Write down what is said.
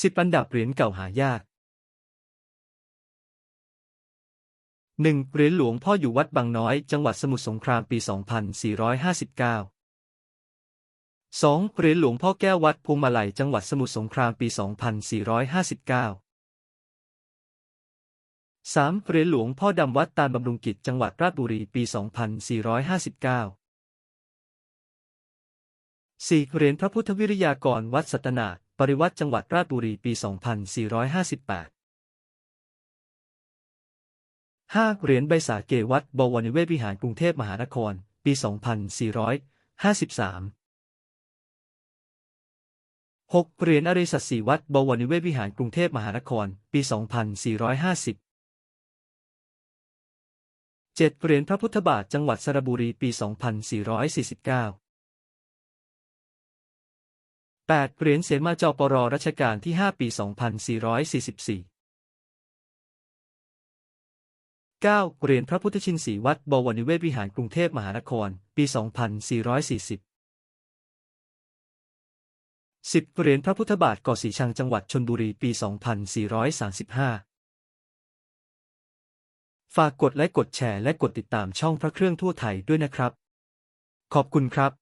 สิบอันดับเหรียญเก่าหายากหนึ่งเหรียญหลวงพ่ออยู่วัดบางน้อย จังหวัดสมุทรสงครามปี 2459 2. เหรียญหลวงพ่อแก้ววัดพวงมาลัยจังหวัดสมุทรสงครามปี 2459 3. เหรียญหลวงพ่อดำวัดตาลบำรุงกิจจังหวัดราชบุรีปี 2459 4. เหรียญพระพุทธวิริยากรวัดสัตนา ปริวัติจังหวัดราชบุรีปี 2458 5. เหรียญใบสาเกวัดบวรนิเวศวิหารกรุงเทพมหานคร ปี 2453 6. เหรียญอริสัตสีวัดบวรนิเวศวิหารกรุงเทพมหานคร ปี 2450 7. เหรียญพระพุทธบาทจังหวัดสระบุรี ปี 2449 8. เหรียญเสมาจปรรัชกาลที่ 5 ปี 2444 9. เหรียญพระพุทธชินสีวัดบวรนิเวศวิหารกรุงเทพมหานคร ปี 2440 10. เหรียญพระพุทธบาทก่อสีชังจังหวัดชนบุรี ปี 2435 ฝากกดไลค์กดแชร์และกดติดตามช่องพระเครื่องทั่วไทยด้วยนะครับ ขอบคุณครับ